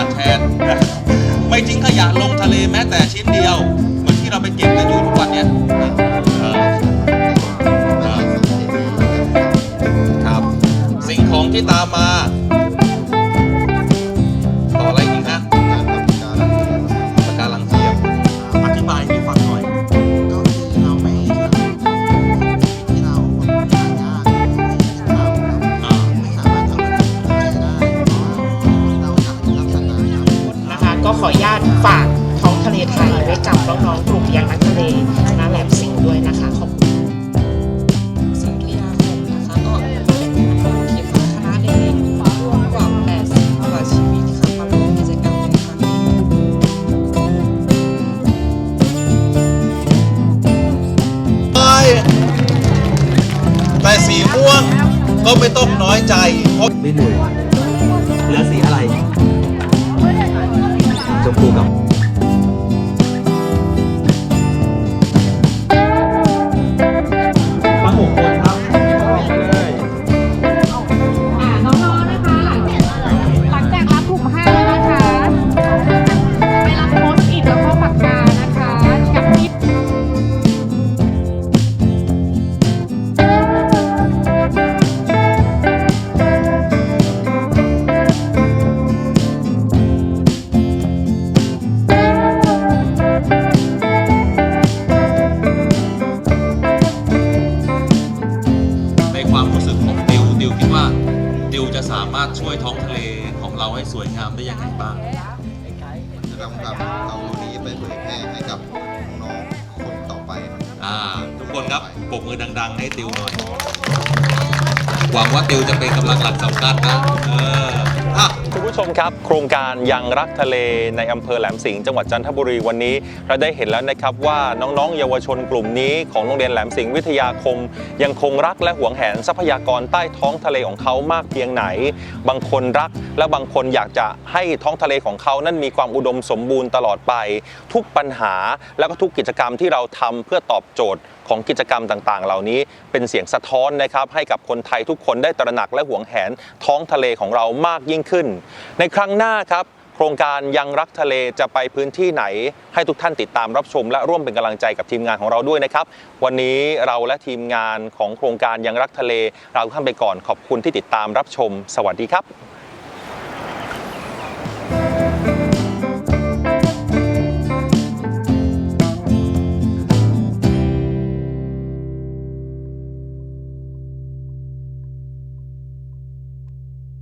าดแทน ไม่ทิ้งขยะลงทะเลแม้แต่ชิ้นเดียว เหมือนที่เราไปเก็บกันอยู่ทุกวันเนี้ยครับ สิ่งของที่ตามมา ฝากท้องทะเลไทยไว้กับน้องๆกลุ่มยังนักทะเลนาแหลมสิงห์ด้วยนะคะขอบคุณสิงห์วิทยาคมนะคะก็คิดว่าคณะเด็กๆร่วมกว่า80กว่าชีวิตค่ะมาร่วมกิจกรรมในครั้งนี้แต่สีม่วงก็ไม่ต้องน้อยใจเพราะไม่เหนื่อย จะสามารถช่วยท้องทะเลของเราให้สวยงามได้ยังไงบ้างจะนำการเอาเรื่องนี้ไปเผยแพร่ให้กับน้องๆคนต่อไปครับอ่าทุกคนครับปรบมือดัง ๆ ให้ติวหน่อย หวังว่าติวจะเป็นกำลังหลักสำคัญนะเอออะคุณผู้ช มครับ โครงการยังรักทะเลในอำเภอแหลมสิงห์จังหวัดจันทบุรีวันนี้ เราได้เห็นแล้วนะครับว่าน้องๆ เยาวชนกลุ่มนี้ของโรงเรียนแหลมสิงห์วิทยาคม ยังคงรักและหวงแหนทรัพยากรใต้ท้องทะเลของเขามากเพียงไหน บางคนรักและบางคนอยากจะให้ท้องทะเลของเขานั้นมีความอุดมสมบูรณ์ตลอดไป ทุกปัญหาแล้วก็ทุกกิจกรรมที่เราทำเพื่อตอบโจทย์ ของกิจกรรมต่างๆ เหล่านี้เป็นเสียงสะท้อนนะครับให้กับคนไทยทุกคนได้ตระหนักและหวงแหนท้องทะเลของเรามากยิ่งขึ้น ในครั้งหน้าครับโครงการยังรักทะเลจะไปพื้นที่ไหน ให้ทุกท่านติดตามรับชม และร่วมเป็นกำลังใจกับทีมงานของเราด้วยนะครับ วันนี้เราและทีมงานของโครงการยังรักทะเล เราทุกท่านไปก่อนขอบคุณที่ติดตามรับชม สวัสดีครับ